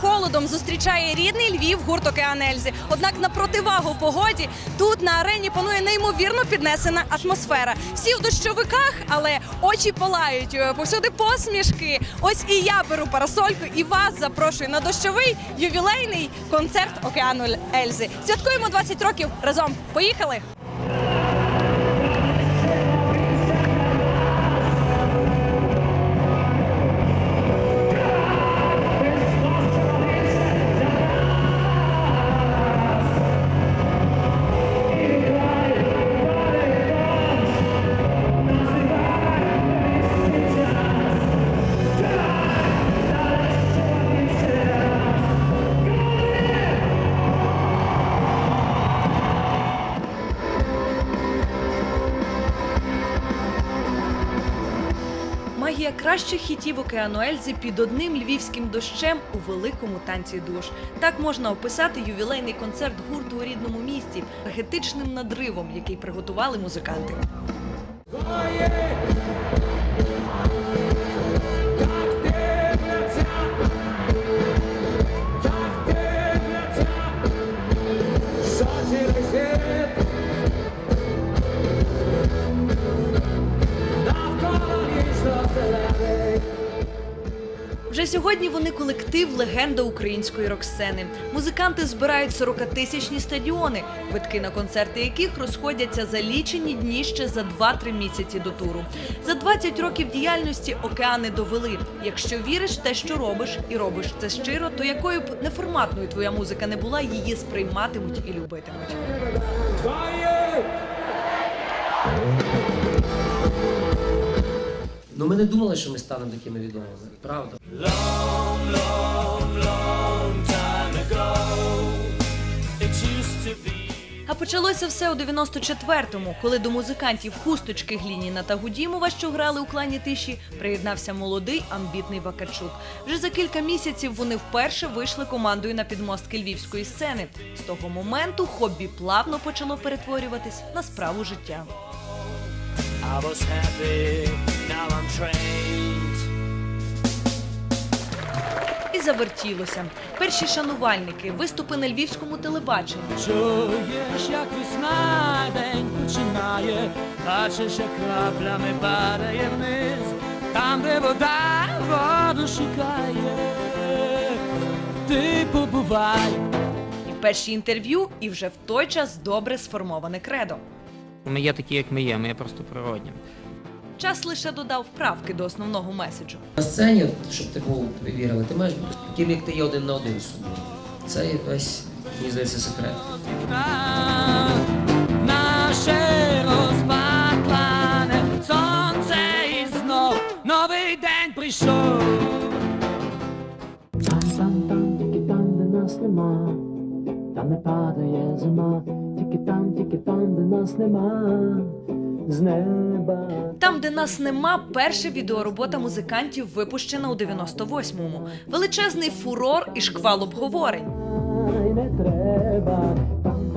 Холодом зустрічає рідний Львів гурт «Океан Ельзи». Однак на противагу погоді тут на арені панує неймовірно піднесена атмосфера. Всі в дощовиках, але очі палають, е, повсюди посмішки. Ось і я беру парасольку і вас запрошую на дощовий ювілейний концерт «Океану Ельзи». Святкуємо 20 років разом. Поїхали! Магія кращих хітів океану Ельзи під одним львівським дощем у великому танці душ. Так можна описати ювілейний концерт гурту у рідному місті архетичним надривом, який приготували музиканти. Сьогодні вони колектив легенда української рок-сцени. Музиканти збирають 40-тисячні стадіони, квитки на концерти яких розходяться за лічені дні ще за 2-3 місяці до туру. За 20 років діяльності океани довели. Якщо віриш те, що робиш, і робиш це щиро, то якою б неформатною твоя музика не була, її сприйматимуть і любитимуть. Ну ми не думали, що ми станемо такими відомими, правда. А почалося все у 94-му, коли до музикантів хусточки Глініна та Гудімова, що грали у клані тиші, приєднався молодий амбітний Вакарчук. Вже за кілька місяців вони вперше вийшли командою на підмостки львівської сцени. З того моменту хобі плавно почало перетворюватись на справу життя. I was happy. І завертілося. Перші шанувальники, виступи на львівському телебаченні. Чуєш, як весна день починає, бачиш, як краплями падає вниз, там, де вода воду шукає, ти побувай. І перші інтерв'ю, і вже в той час добре сформоване кредо. Ми є такі, як ми є, ми є просто природні. Час лише додав вправки до основного меседжу. На сцені, щоб ти був тобі вірили, ти маєш бути таким, як ти є один на один з собою. Це є весь, мені здається, секрет. Наше розпатлане сонце і знов новий день прийшов. Там, там, там, тільки там, де нас нема, там не падає зима, тільки там, тільки там, де нас нема, з неба. Там, де нас нема, перша відеоробота музикантів випущена у 98-му. Величезний фурор і шквал обговорень. Не треба,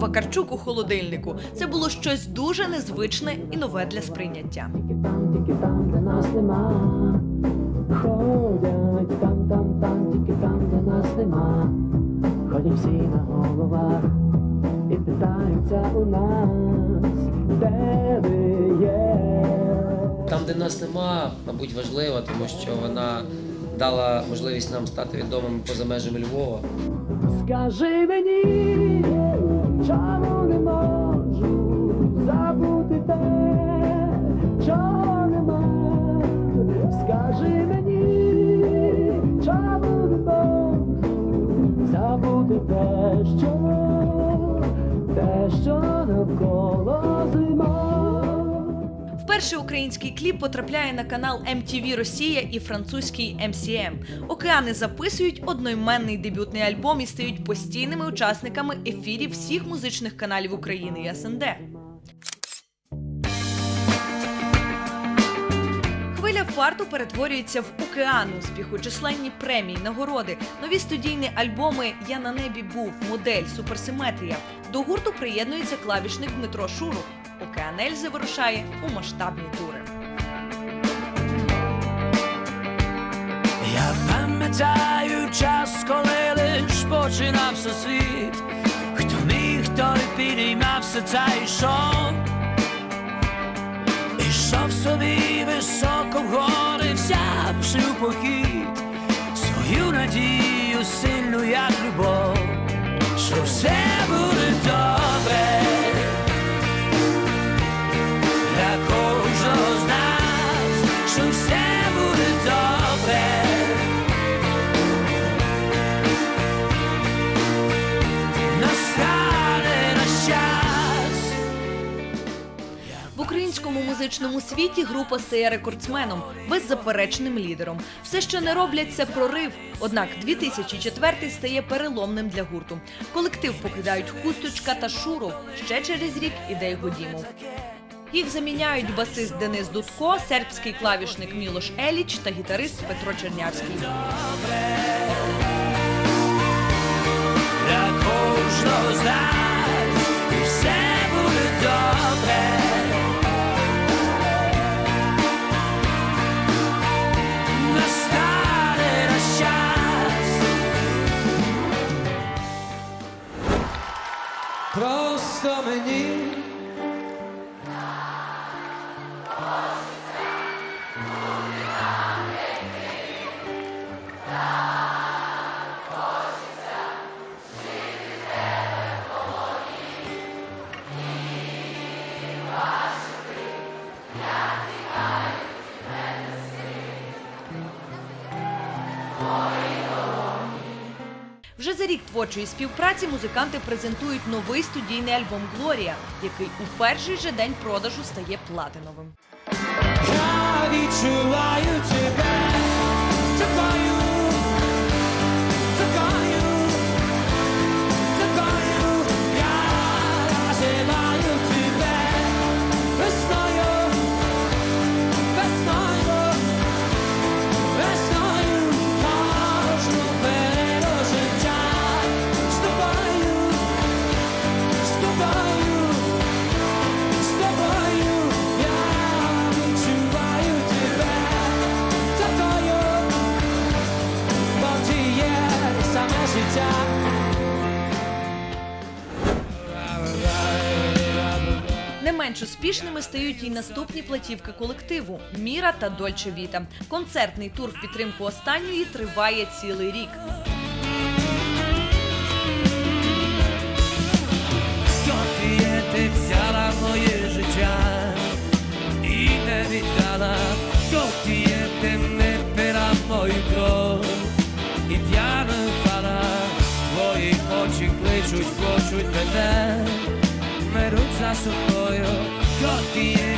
Вакарчук у холодильнику. Це було щось дуже незвичне і нове для сприйняття. там, тільки там, де нас нема. Ходять там, там, там, тільки там, де нас нема. Ходять всі на головах і питаються у нас. Там, де нас нема, мабуть, важлива, тому що вона дала можливість нам стати відомими поза межами Львова. Скажи мені, чому не можу забути те, Вперше український кліп потрапляє на канал MTV Росія і французький MCM. Океани записують одноіменний дебютний альбом і стають постійними учасниками ефірів всіх музичних каналів України і СНД. Хвиля фарту перетворюється в океан успіху, численні премії, нагороди, нові студійні альбоми Я на небі був, модель, суперсиметрія. До гурту приєднується клавішник Дмитро Шуров. Океан Ельзи вирушає у масштабні тури. Я пам'ятаю час, коли лиш починався світ. Хто міг, той підіймався та йшов. Ішов собі високо в гори, взявши у похід свою надію сильну, як любов, що все буде добре музичному світі група стає рекордсменом, беззаперечним лідером. Все, що не роблять, це прорив. Однак 2004 стає переломним для гурту. Колектив покидають хусточка та шуров. Ще через рік іде Годімов. Їх заміняють басист Денис Дудко, сербський клавішник Мілош Еліч та гітарист Петро Чернявський. для кожного з і все буде добре. Творчої співпраці музиканти презентують новий студійний альбом Глорія, який у перший же день продажу стає платиновим. Я відчуваю тебе, чекаю, такою, менш успішними стають і наступні платівки колективу Міра та Дольче Віта. Концертний тур в підтримку останньої триває цілий рік. Ти взяла моє життя і не віддала, ти не пила кров і п'яна впала, твої очі кличуть, хочуть мене, за собою, хто є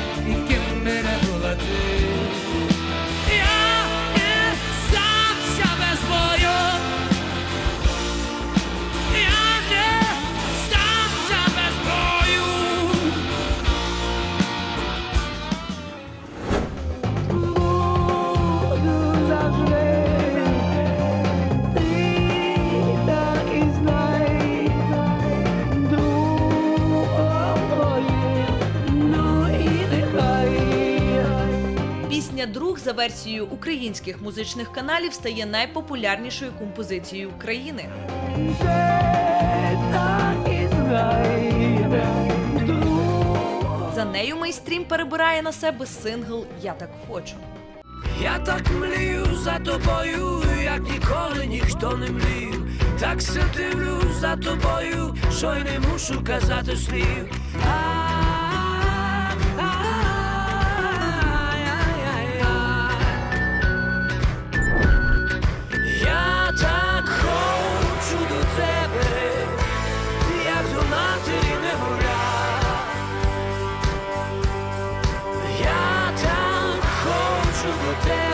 за версією українських музичних каналів стає найпопулярнішою композицією країни. так і знай, друг. За нею майстрім перебирає на себе сингл Я так хочу. Я так млію за тобою, як ніколи ніхто не млів. Так се дивлюсь за тобою, що й не мушу казати слів. Хочу до тебе,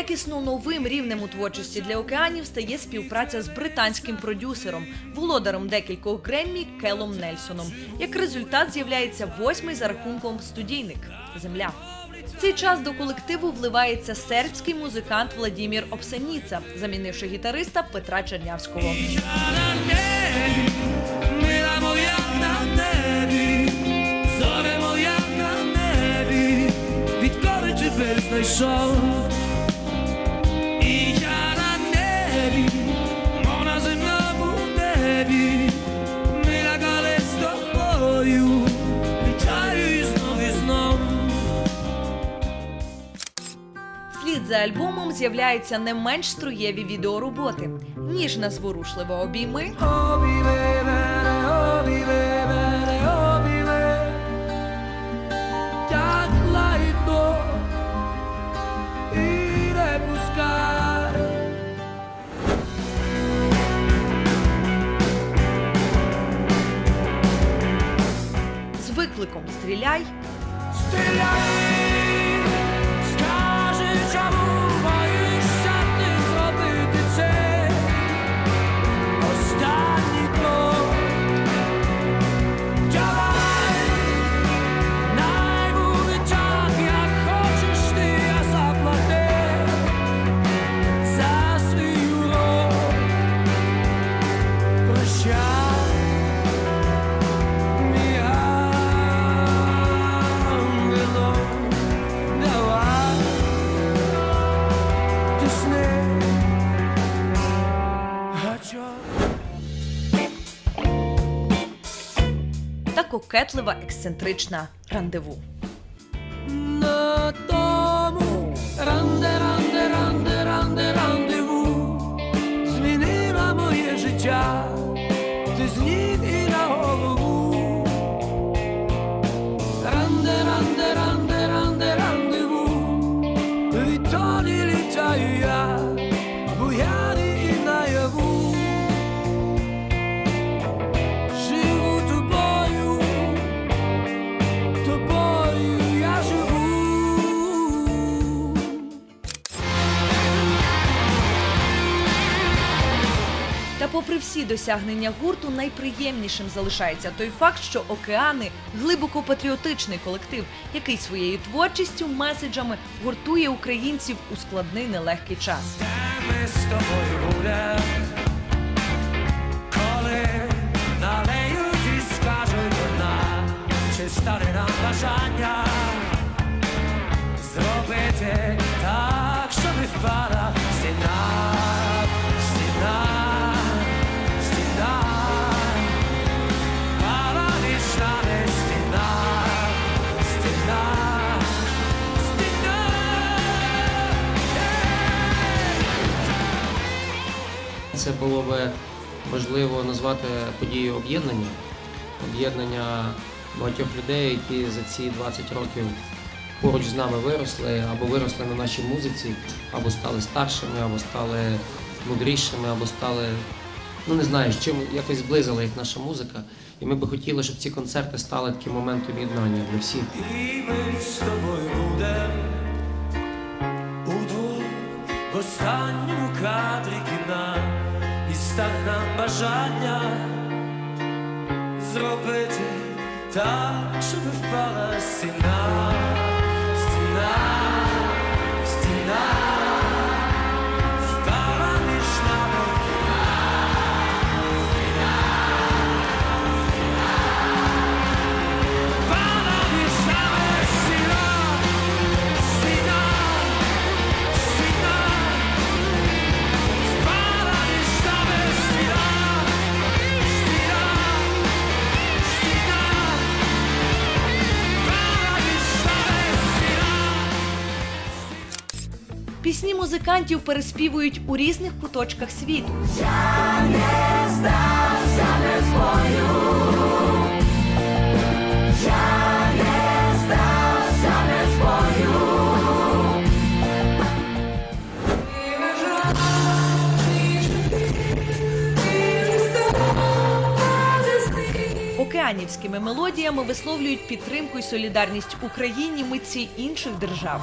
Якісно новим рівнем у творчості для океанів стає співпраця з британським продюсером, володарем декількох Греммі Келом Нельсоном. Як результат з'являється восьмий за рахунком студійник Земля. Цей час до колективу вливається сербський музикант Владімір Обсаніца, замінивши гітариста Петра Чернявського. Ja за альбомом з'являються не менш струєві відеороботи. Обійми, Tak lajto i ne з викликом Стріляй Стріляй, кокетлива ексцентрична рандеву. На тому ранде, ранде, ранде, ранде, рандеву змінила моє життя, ти з попри всі досягнення гурту, найприємнішим залишається той факт, що океани глибоко патріотичний колектив, який своєю творчістю, меседжами гуртує українців у складний нелегкий час. Ми з тобою будем, коли налеють чи стане бажання зробити так, щоб впала стіна, стіна, Це було би можливо назвати подією об'єднання, об'єднання багатьох людей, які за ці 20 років поруч з нами виросли, або виросли на нашій музиці, або стали старшими, або стали мудрішими, або стали, ну не знаю, з чим якось зблизила їх наша музика. І ми би хотіли, щоб ці концерти стали таким моментом єднання для всіх. І ми з тобою будем в останньому кадрі стане нам бажання зробити так, щоб впала стіна, стіна, стіна, музикантів переспівують у різних куточках світу. Океанівськими мелодіями висловлюють підтримку і солідарність Україні митці інших держав.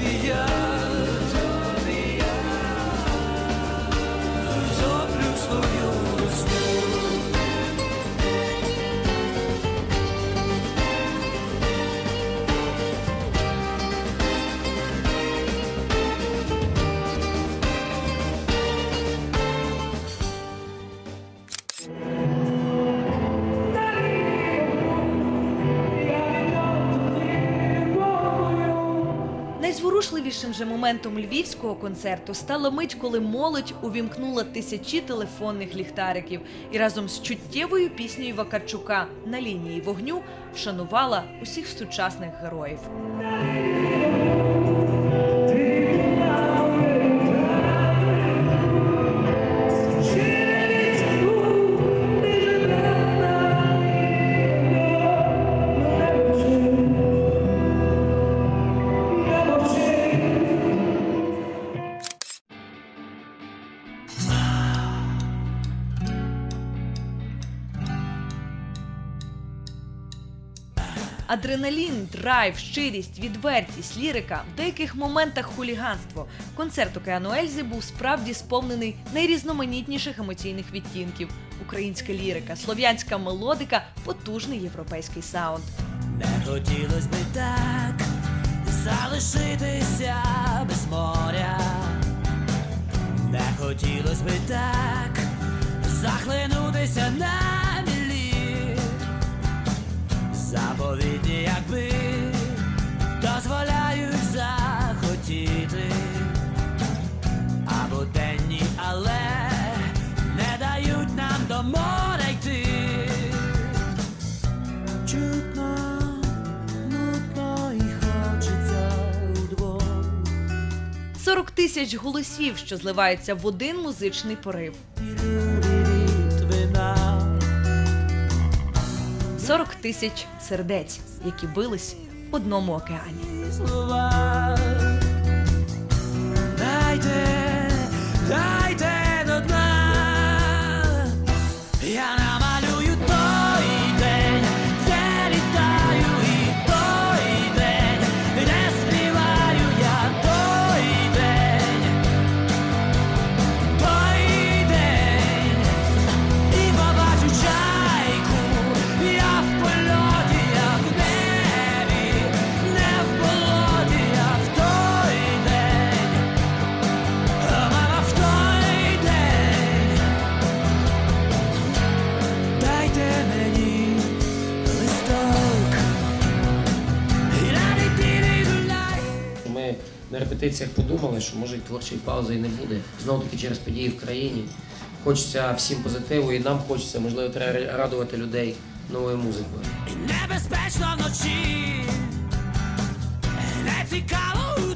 love. Же моментом львівського концерту стала мить, коли молодь увімкнула тисячі телефонних ліхтариків і разом з чуттєвою піснею Вакарчука на лінії вогню вшанувала усіх сучасних героїв. Драйв, щирість, відвертість, лірика, в деяких моментах хуліганство. Концерт океану Ельзи був справді сповнений найрізноманітніших емоційних відтінків. Українська лірика, слов'янська мелодика, потужний європейський саунд. Не хотілось би так залишитися без моря. Не хотілось би так захлинутися на мілі. Заповідні, якби дозволяють захотіти. Або денні, але не дають нам до моря йти. Чутно, нудно і хочеться удвох. 40 тисяч голосів, що зливаються в один музичний порив. Від 40 тисяч сердець, які бились одному океані. Репетиціях подумали, що може творчої паузи і не буде. Знову таки через події в країні. Хочеться всім позитиву, і нам хочеться, можливо, треба радувати людей новою музикою. І небезпечно вночі, не цікаво